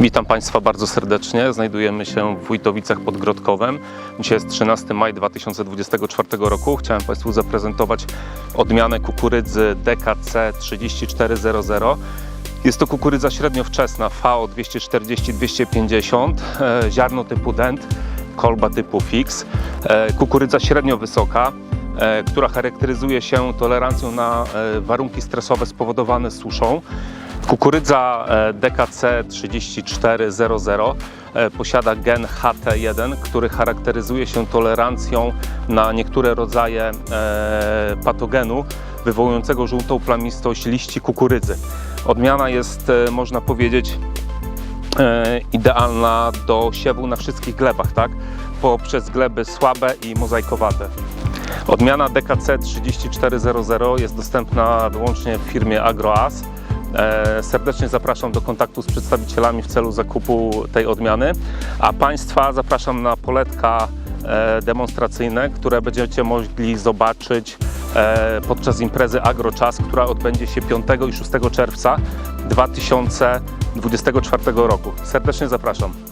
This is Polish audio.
Witam Państwa bardzo serdecznie. Znajdujemy się w Wójtowicach pod Grodkowem. Dzisiaj jest 13 maj 2024 roku. Chciałem Państwu zaprezentować odmianę kukurydzy DKC 3400. Jest to kukurydza średniowczesna VO 240-250, e, ziarno typu dent, kolba typu fix, e, kukurydza średnio wysoka, e, która charakteryzuje się tolerancją na e, warunki stresowe spowodowane suszą. Kukurydza e, DKC 3400 e, posiada gen HT1, który charakteryzuje się tolerancją na niektóre rodzaje e, patogenu wywołującego żółtą plamistość liści kukurydzy. Odmiana jest, można powiedzieć, idealna do siewu na wszystkich glebach, tak? Poprzez gleby słabe i mozaikowate. Odmiana DKC 3400 jest dostępna wyłącznie w firmie AgroAS. E, Serdecznie zapraszam do kontaktu z przedstawicielami w celu zakupu tej odmiany, a Państwa zapraszam na poletka e, demonstracyjne, które będziecie mogli zobaczyć e, podczas imprezy AgroCzas, która odbędzie się 5 i 6 czerwca 2024 roku. Serdecznie zapraszam.